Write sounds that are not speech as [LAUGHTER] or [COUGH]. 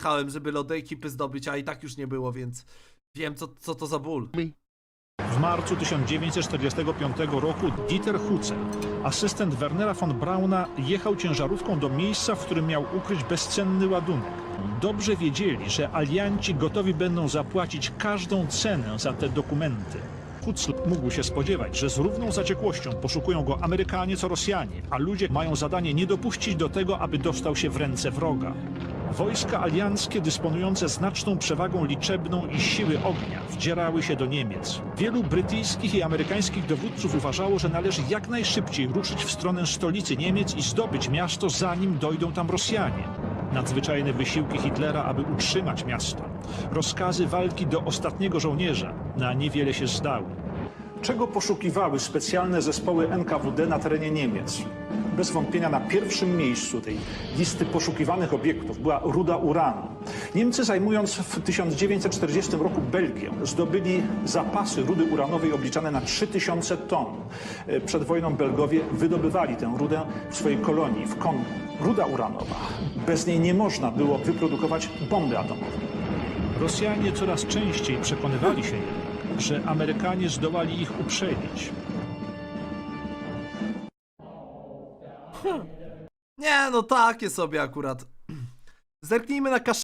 Chałem, żeby lody ekipy zdobyć, a i tak już nie było, więc wiem co, co to za ból. W marcu 1945 roku Dieter Hucel, asystent Wernera von Brauna, jechał ciężarówką do miejsca, w którym miał ukryć bezcenny ładunek. Dobrze wiedzieli, że alianci gotowi będą zapłacić każdą cenę za te dokumenty. Hucel mógł się spodziewać, że z równą zaciekłością poszukują go Amerykanie co Rosjanie, a ludzie mają zadanie nie dopuścić do tego, aby dostał się w ręce wroga. Wojska alianckie dysponujące znaczną przewagą liczebną i siły ognia wdzierały się do Niemiec. Wielu brytyjskich i amerykańskich dowódców uważało, że należy jak najszybciej ruszyć w stronę stolicy Niemiec i zdobyć miasto, zanim dojdą tam Rosjanie. Nadzwyczajne wysiłki Hitlera, aby utrzymać miasto. Rozkazy walki do ostatniego żołnierza na niewiele się zdały. Czego poszukiwały specjalne zespoły NKWD na terenie Niemiec? Bez wątpienia na pierwszym miejscu tej listy poszukiwanych obiektów była ruda uranu. Niemcy zajmując w 1940 roku Belgię zdobyli zapasy rudy uranowej obliczane na 3000 ton. E, Przed wojną Belgowie wydobywali tę rudę w swojej kolonii w Kongu. Ruda uranowa. Bez niej nie można było wyprodukować bomby atomowej. Rosjanie coraz częściej przekonywali się że Amerykanie zdołali ich uprzedzić. Nie, no takie sobie akurat. [CLEARS THROAT] Zerknijmy na kasz